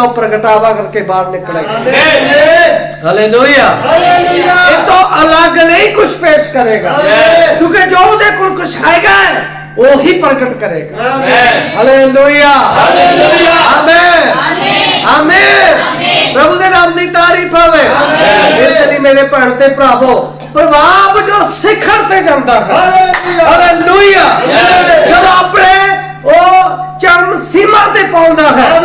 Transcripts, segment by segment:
ਦਾ ਉਹ ਪ੍ਰਗਟਾਵਾ ਕਰਕੇ ਬਾਹਰ ਨਿਕਲ ਆਏਗਾ ਹਾਲੇਲੂਇਆ। ਹਾਲੇਲੂਇਆ। ਇਹ ਤੋਂ ਅਲੱਗ ਨਹੀਂ ਕੁਝ ਪੇਸ਼ ਕਰੇਗਾ। ਕਿਉਂਕਿ ਜੋ ਉਹਦੇ ਕੋਲ ਕੁਝ ਹੈਗਾ ਉਹੀ ਪ੍ਰਗਟ ਕਰੇਗਾ। Amen. Hallelujah. Hallelujah. Amen. Amen. ਪ੍ਰਭੂ ਦੇ ਨਾਮ ਦੀ ਤਾਰੀਫ ਹੋਵੇ। ਇਸ ਲਈ ਮੇਰੇ ਭੈਣ ਤੇ ਭਰਾਵੋ ਪ੍ਰਭਾਵ ਜੋ ਸਿਖਰ ਤੇ ਜਾਂਦਾ ਹੈ। ਹਾਲੇਲੂਇਆ। ਜਦੋਂ ਆਪਣੇ ਉਹ ਚਰਮ ਸੀਮਾ ਤੇ ਪਹੁੰਚਦਾ ਹੈ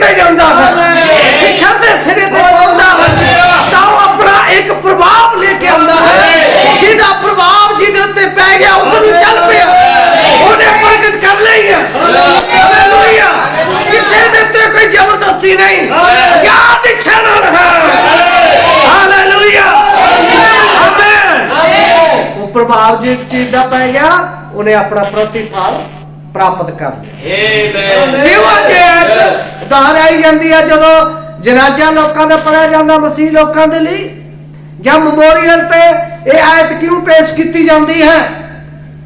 ਤੇ ਜਾਂਦਾ ਹੈ। ਸਿਖਰ ਦੇ ਸਿਰੇ ਤੇ ਪਹੁੰਚਦਾ ਹੈ। ਤਾਂ ਉਹ ਆਪਣਾ ਇੱਕ ਪ੍ਰਭਾਵ ਲੈ ਕੇ ਆਉਂਦਾ ਹੈ। ਜਿਹਦਾ ਪ੍ਰਭਾਵ ਜਿਹਦੇ ਉੱਤੇ ਪੈ ਗਿਆ ਉਧਰ ਨੂੰ ਚੱਲ ਪਿਆ। ਉਹਨੇ ਪ੍ਰਗਟ ਕਰ ਲਈ ਹੈ। ਹਾਲੇਲੂਇਆ ਕਿਸੇ ਦੇ ਉੱਤੇ ਕੋਈ ਜ਼ਬਰਦਸਤੀ ਨਹੀਂ। ਯਾਦ ਇੱਛਾ ਨਾਲ ਹੈ ਹਾਲੇਲੂਇਆ ਆਮੇਨ ਉਹ ਪ੍ਰਭਾਵ ਜੇ ਚੀਜ਼ ਦਾ ਪੈ ਗਿਆ ਉਹਨੇ ਆਪਣਾ ਪ੍ਰਤੀਫਲ ਪ੍ਰਾਪਤ ਕਰ ਲਿਆ। Amen. ਕਿਉਂ ਜੇ ਦਾਰ ਆਈ ਜਾਂਦੀ ਆ ਜਦੋਂ ਜਨਾਜ਼ਾ ਲੋਕਾਂ ਦਾ ਪੜਿਆ ਜਾਂਦਾ ਮਸੀਹ ਲੋਕਾਂ ਦੇ ਲਈ। ਜਾਂ ਮੈਮੋਰੀਅਲ ਤੇ ਇਹ ਆਇਤ ਕਿਉਂ ਪੇਸ਼ ਕੀਤੀ ਜਾਂਦੀ ਹੈ?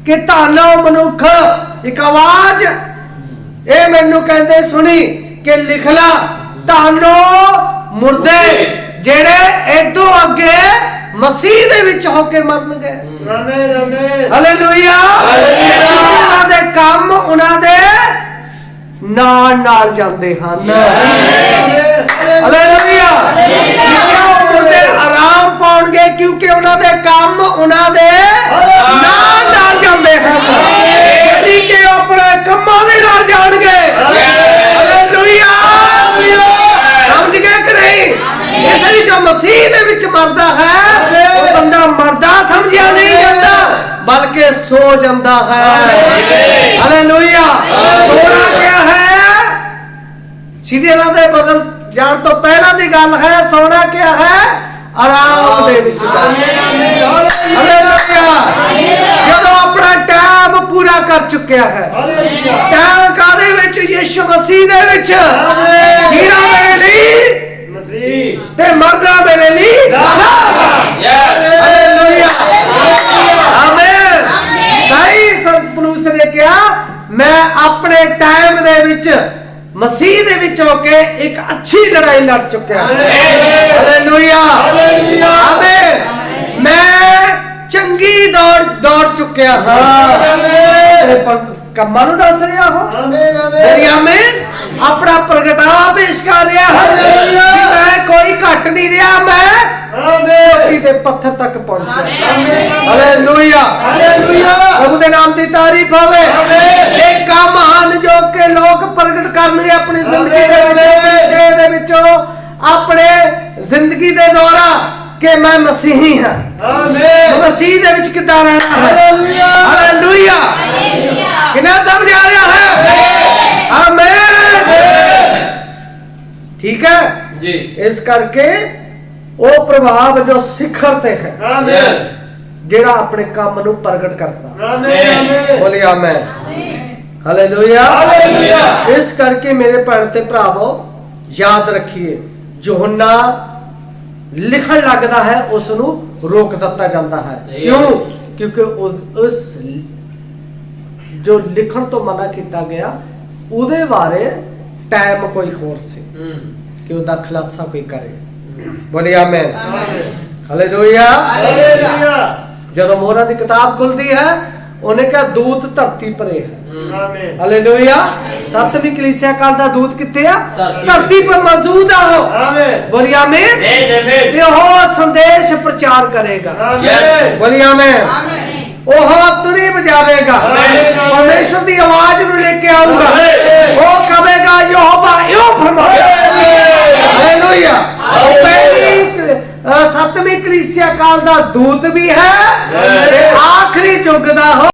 ਕਿ ਧੰਨੋ ਮਨੁੱਖ ਇੱਕ ਆਵਾਜ਼। ਇਹ ਮੈਨੂੰ ਕਹਿੰਦੇ ਸੁਣੀ ਕਿ ਲਿਖ ਲਾ ਧੰਨੋ ਮੁਰਦੇ ਜਿਹੜੇ ਇਦੋਂ ਅੱਗੇ ਮਸੀਹ ਦੇ ਵਿੱਚ ਹੋ ਕੇ ਮਰਨਗੇ। ਹਾਲੇਲੂਇਆ ਉਹਨਾਂ ਨਾਲ ਨਾਲ ਜਾਂਦੇ ਹਨ। ਹਾਲੇਲੂਇਆ ਕਿਉਂ ਮੁਰਦੇ ਆਰਾਮ ਪਾਉਣਗੇ ਕਿਉਂਕਿ ਉਹਨਾਂ ਦੇ ਕੰਮ ਉਹਨਾਂ ਦੇ ਨਾਲ ਨਾਲ ਜਾਂਦੇ ਹਨ। ਜਿਹੜੀ ਕਿ ਆਪਣੇ ਕੰਮਾਂ ਦੇ ਨਾਲ ਜਾਣਗੇ। ਹਾਲੇਲੂਇਆ ਸਮਝ ਗਏ ਕਿ ਨਹੀਂ? ਇਸ ਲਈ ਜੋ ਮਸੀਹ ਦੇ ਵਿੱਚ ਮਰਦਾ ਹੈ, ਉਹ ਬੰਦਾ ਮਰਦਾ ਸਮਝਿਆ ਨਹੀਂ ਜਾਂਦਾ, ਬਲਕਿ ਸੋ ਜਾਂਦਾ ਹੈ ਹਾਲੇਲੂਇਆ ਸੋਣਾ ਕਿਆ ਹੈ ਸਿਧਿਆਂ ਦੇ ਬਦਲ ਜਾਣ ਤੋਂ ਪਹਿਲਾਂ ਦੀ ਗੱਲ ਹੈ ਸੋਣਾ ਕਿਆ ਹੈ ਆਰਾਮ ਦੇ ਵਿੱਚ ਜਦੋਂ ਆਪਣਾ ਟਾਈਮ ਪੂਰਾ ਕਰ ਚੁੱਕਿਆ ਹੈ। ਟਾਈਮ ਕਾਦੇ ਵਿੱਚ? ਯਿਸੂ ਮਸੀਹ ਦੇ ਵਿੱਚ। ਜੀਣਾ ਮੇਰੇ ਲਈ ਤੇ ਮਰਨਾ ਮੇਰੇ ਲਈ Yes. Hallelujah amen. ਤਾਈ ਸੰਤ ਪਲੂਸ ਨੇ ਕਿਹਾ ਮੈਂ ਆਪਣੇ ਟਾਈਮ ਦੇ ਵਿੱਚ ਮਸੀਹ ਦੇ ਵਿੱਚ ਹੋ ਕੇ ਇੱਕ ਅੱਛੀ ਲੜਾਈ ਲੜ ਚੁੱਕਿਆ। ਹਾਲੇਲੂਇਆ ਆਮੇਨ ਮੈਂ ਚੰਗੀ ਦੌੜ ਦੌੜ ਚੁੱਕਿਆ ਹਾਂ। ਪ- ਕੰਮਾਂ ਨੂੰ ਦੱਸ ਰਿਹਾ ਹਾਂ ਮੇਰੀ ਆਮੇਨ? ਆਪਣਾ ਪ੍ਰਗਟਾ ਪੇਸ਼ ਕਰ ਰਿਹਾ। ਹਾਲੇਲੂਇਆ। ਮੈਂ ਕੋਈ ਘੱਟ ਨਹੀਂ ਰਿਹਾ ਮੈਂ ਚੋਟੀ ਦੇ ਪੱਥਰ ਤੱਕ ਪਹੁੰਚਿਆ। ਹਾਲੇਲੂਇਆ ਪ੍ਰਭੂ ਦੇ ਨਾਮ ਦੀ ਤਾਰੀਫ ਹੋਵੇ। ਆਪਣੇ ਜ਼ਿੰਦਗੀ ਦੇ ਦੁਆਰਾ ਕਿ ਮੈਂ ਮਸੀਹੀ ਹਾਂ। ਮੈਂ ਮਸੀਹ ਦੇ ਵਿੱਚ ਕਿੱਦਾਂ ਰਹਿਣਾ ਹੈ? ਹਾਲੇਲੂਇਆ ਕਿੰਨਾ ਸਮਝ ਆ ਰਿਹਾ ਹੈ? ਆਮੇਨ ਠੀਕ ਹੈ? ਜੀ। ਇਸ ਕਰਕੇ ਉਹ ਪ੍ਰਭਾਵ ਜੋ ਸਿਖਰ ਤੇ ਹੈ Yes. ਜਿਹੜਾ ਆਪਣੇ ਕੰਮ ਨੂੰ ਪ੍ਰਗਟ ਕਰਦਾ। Amen. ਬੋਲੇ ਆਮੇਨ। Hallelujah hallelujah. ਇਸ ਕਰਕੇ ਮੇਰੇ ਭੈਣ ਤੇ ਭਰਾਵੋ ਯਾਦ ਰੱਖੀਏ ਯੋਹੰਨਾ ਲਿਖਣ ਲੱਗਦਾ ਹੈ ਉਸ ਨੂੰ ਰੋਕ ਦਿੱਤਾ ਜਾਂਦਾ ਹੈ। ਕਿਉਂ। ਕਿਉਂਕਿ ਉਸ ਜੋ ਲਿਖਣ ਤੋਂ ਮਨਾ ਕੀਤਾ ਗਿਆ ਉਹਦੇ ਬਾਰੇ ਟਾਈਮ ਕੋਈ ਹੋਰ ਸੀ. ਕਿ ਉਹਦਾ ਖੁਲਾਸਾ ਕੋਈ ਕਰੇ। ਬੋਲੇ ਆਮੇਨ। ਹਾਲੇਲੂਇਆ ਜਦੋਂ ਮੋਹਰਾਂ ਦੀ ਕਿਤਾਬ ਖੁੱਲਦੀ ਹੈ ਉਹਨੇ ਕਿਹਾ ਦੂਤ ਧਰਤੀ ਪਰੇ ਹੈ। ਹਾਲੇਲੂਇਆ ਸੱਤਵੀਂ ਕਲੀਸਿਆ ਕਾਲ ਦਾ ਦੂਤ ਕਿੱਥੇ ਆ? ਧਰਤੀ। ਪਰ ਮੌਜੂਦ ਆ ਉਹ। ਬੋਲੀ ਆਮੇਨ. Amen. ਤੇ ਉਹ ਸੰਦੇਸ਼ ਪ੍ਰਚਾਰ ਕਰੇਗਾ। Yes. ਬੋਲੀ ਆਮੇਨ। ਉਹ ਤੁਰੀ ਬਜਾਵੇਗਾ ਆਮੇਨ। ਪਰਮੇਸ਼ਰ ਦੀ ਆਵਾਜ਼ ਨੂੰ ਲੈ ਕੇ ਆਊਗਾ। ਆਮੇਨ। ਉਹ ਕਹੇਗਾ ਯਹੋਵਾ ਇਹੋ ਫਰਮਾਇਆ ਹਾਲੇਲੂਇਆ ਉਹ ਪਹਿਲੀ ਸੱਤਵੀਂ ਕਲੀਸਿਆ ਕਾਲ ਦਾ ਦੂਤ ਵੀ ਹੈ। ਤੇ ਆਖਰੀ ਯੁੱਗ ਦਾ